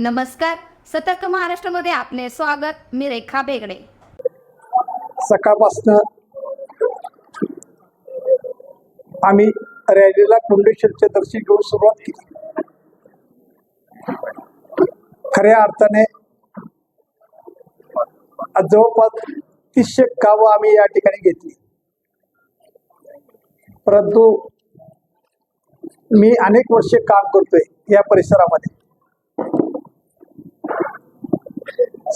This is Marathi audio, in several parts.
नमस्कार. सतर्क महाराष्ट्रामध्ये आपले स्वागत. मी रेखा बेगडे. सकाळपासून आम्ही रॅलीला कुंडेश्वरचे दर्शन घेऊन सुरुवात केली. खऱ्या अर्थाने जवळपास तीसशे गावं आम्ही या ठिकाणी घेतली. परंतु मी अनेक वर्षे काम करतोय या परिसरामध्ये.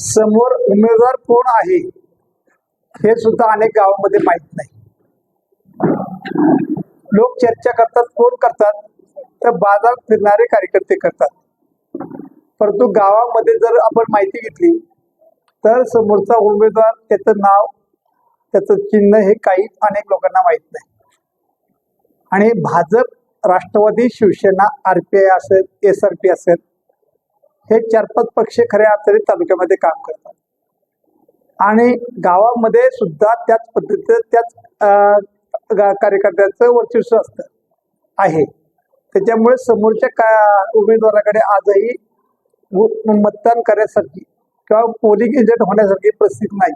समोर उमेदवार कोण आहे हे सुद्धा अनेक गावामध्ये माहीत नाही. लोक चर्चा करतात कोण करतात तर बाजार फिरणारे कार्यकर्ते करतात. परंतु गावामध्ये जर आपण माहिती घेतली तर समोरचा उमेदवार त्याचं नाव त्याचं चिन्ह हे काही अनेक लोकांना माहीत नाही. आणि Bhajap Rashtrawadi Shivsena R P I असेल एस आर पी असेल हे चार पाच पक्ष खऱ्या अर्थाने तालुक्यामध्ये काम करतात. आणि गावामध्ये सुद्धा त्याच पद्धतीचं त्याच गा- कार्यकर्त्याचं वर्चस्व असतं आहे. त्याच्यामुळे समोरच्या का उमेदवाराकडे आजही मतदान करण्यासारखी किंवा पोलिंग एजंट होण्यासारखी परिस्थिती नाही.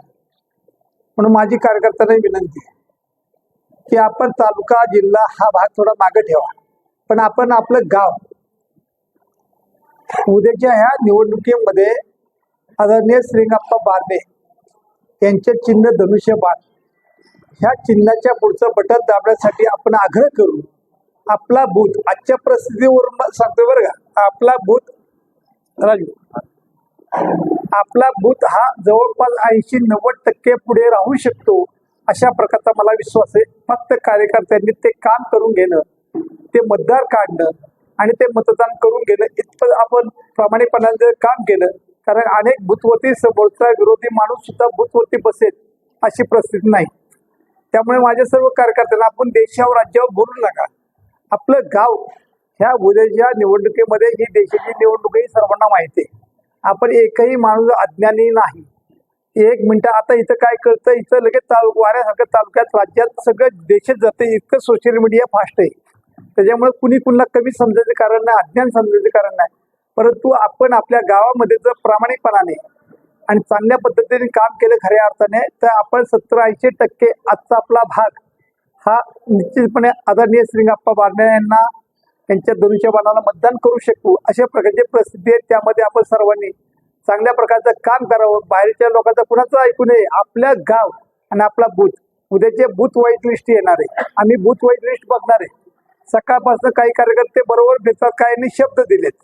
म्हणून माझी कार्यकर्त्यांना विनंती आहे की आपण तालुका जिल्हा हा भाग थोडा मागे ठेवा. पण आपण आपलं गाव उद्याच्या ह्या निवडणुकीमध्ये आदरणीय श्रींगप्पा बारणे यांचे चिन्ह धनुष्य बाण ह्या चिन्हाच्या पुढचं बटन दाबण्यासाठी आपण आग्रह करू आपला बूथ आजच्या परिस्थितीवरून सांगतो बरं का आपला बूथ राजू. आपला बूथ हा जवळपास ऐंशी नव्वद टक्के पुढे राहू शकतो अशा प्रकारचा मला विश्वास आहे. फक्त कार्यकर्त्यांनी ते काम करून घेणं ते मतदार काढणं आणि ते मतदान करून घेणं इतकं आपण प्रामाणिकपणाने जर काम केलं कारण अनेक बूथवरती समोरचा विरोधी माणूस सुद्धा बूथवरती बसेल अशी परिस्थिती नाही. त्यामुळे माझ्या सर्व कार्यकर्त्यांना आपण देशावर राज्यावर बोलू नका. आपलं गाव ह्या उद्याच्या निवडणुकीमध्ये ही देशाची निवडणूक ही सर्वांना माहिती आहे. आपण एकही माणूस अज्ञानी नाही. एक मिनटं आता इथं काय कळतं? इथं लगेच तालुक वाऱ्यासारखं तालुक्यात राज्यात सगळं देशात जाते इतकं सोशल मीडिया फास्ट आहे. त्याच्यामुळे कुणी कुणाला कमी समजायचं कारण नाही अज्ञान समजायचं कारण नाही. परंतु आपण आपल्या गावामध्ये जर प्रामाणिकपणाने आणि चांगल्या पद्धतीने काम केलं खऱ्या अर्थाने तर आपण सत्तर ऐंशी टक्के आजचा आपला भाग हा निश्चितपणे आदरणीय श्रींगप्पा बारणे यांना त्यांच्या धनुष्यबाणाला मतदान करू शकू अशा प्रकारची परिस्थिती आहे. त्यामध्ये आपण सर्वांनी चांगल्या प्रकारचं काम करावं. बाहेरच्या लोकांचं कुणाचं ऐकू नये आपल्या गाव आणि आपला बूथ. उद्याचे बूथ वाईट लिस्ट येणार आहे. आम्ही बूथ वाईट लिस्ट बघणार आहे. सकाळपासून काही कार्यकर्ते बरोबर देतात काहींनी शब्द दिलेत.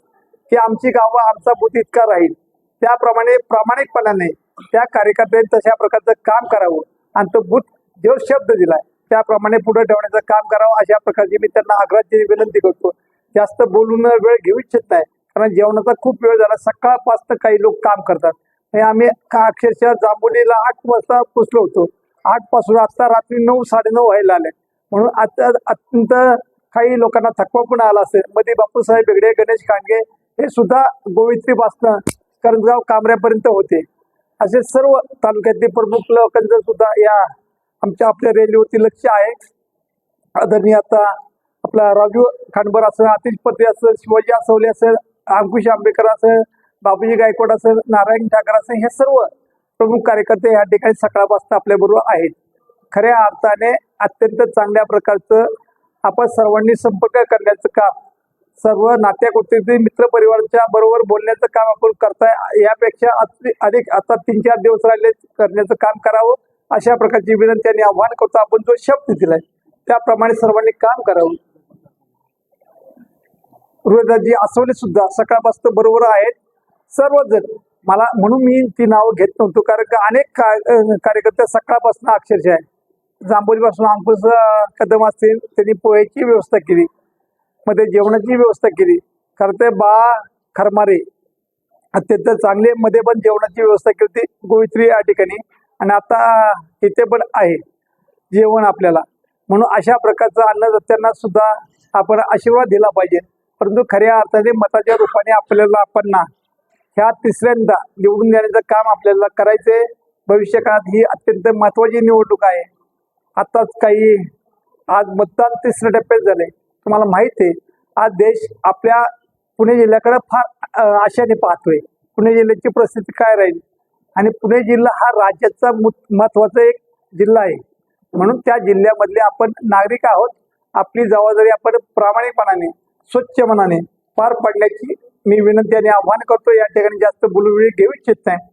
की आमची गावं आमचा बूथ इतका राहील. त्याप्रमाणे प्रामाणिकपणाने त्या कार्यकर्त्यांनी तशा प्रकारचं काम करावं. आणि तो बूथ जो शब्द दिलाय त्याप्रमाणे पुढे ठेवण्याचं काम करावं. अशा प्रकारची मी त्यांना आग्रहाची विनंती करतो. जास्त बोलून वेळ घेऊ इच्छित नाही कारण जेवणाचा खूप वेळ झाला. सकाळपासून काही लोक काम करतात. आम्ही का अक्षरशः जांभोलीला आठ वाजता पोचलो होतो. आठपासून आता रात्री नऊ साडेनऊ व्हायला आले म्हणून आता अत्यंत काही लोकांना थकवा पण आला असेल. मध्ये बापूसाहेब बेगडे गणेश कांडगे हे सुद्धा गोवित्रीपासनं करंजगाव कामऱ्यापर्यंत होते. असे सर्व तालुक्यातले प्रमुख लोकांचं सुद्धा या आमच्या आपल्या रेल्वेवरती लक्ष आहे. आदरणीय आता आपला राजू खानबर असं आतिश पत्रे असं शिवाजी आसवले असेल अंकुश आंबेकर असेल बाबूजी गायकवाड असेल नारायण ठाकर असेल हे सर्व प्रमुख कार्यकर्ते या ठिकाणी सकाळपासून आपल्याबरोबर आहेत. खऱ्या अर्थाने अत्यंत चांगल्या प्रकारचं आपण सर्वांनी संपर्क करण्याचं काम सर्व नात्याकोटीतील मित्र परिवाराच्या बरोबर बोलण्याचं काम आपण करताय. यापेक्षा अधिक आता तीन चार दिवस राहिले करण्याचं काम करावं. अशा प्रकारची विनंती आणि आव्हान करतो. आपण जो शब्द दिलाय त्याप्रमाणे सर्वांनी काम करावं. रोहिदाजी आसवले सुद्धा सकाळपासून बरोबर आहेत. सर्वजण मला म्हणून मी ती नावं घेत नव्हतो कारण का अनेक का- कार्यकर्ते सकाळपासून अक्षरशः आहेत. जांभोलीपासून अंकुश कदम असतील त्यांनी पोह्याची व्यवस्था केली. मध्ये जेवणाची व्यवस्था केली. खरं ते बा खरमारे अत्यंत चांगले मध्ये पण जेवणाची व्यवस्था केली होती गोवित्री या ठिकाणी. आणि आता इथे पण आहे जेवण आपल्याला. म्हणून अशा प्रकारचं अन्नदात्यांना सुद्धा आपण आशीर्वाद दिला पाहिजे. परंतु खऱ्या अर्थाने मताच्या रूपाने आपल्याला आपण ना ह्या तिसऱ्यांदा निवडून देण्याचं काम आपल्याला करायचंय. भविष्य काळात ही अत्यंत महत्वाची निवडणूक आहे. आताच काही आज मतदान तिसऱ्या टप्प्यात झाले तुम्हाला माहिती आहे आज देश आपल्या पुणे जिल्ह्याकडे फार आशाने पाहतोय. पुणे जिल्ह्याची परिस्थिती काय राहील? आणि पुणे जिल्हा हा राज्याचा मु- महत्त्वाचा एक जिल्हा आहे. म्हणून त्या जिल्ह्यामधले आपण नागरिक आहोत. आपली जबाबदारी आपण प्रामाणिकपणाने स्वच्छ मनाने पार पाडण्याची मी विनंती आणि आव्हान करतो या ठिकाणी जास्त बोलूवेळी घेऊ इच्छित नाही.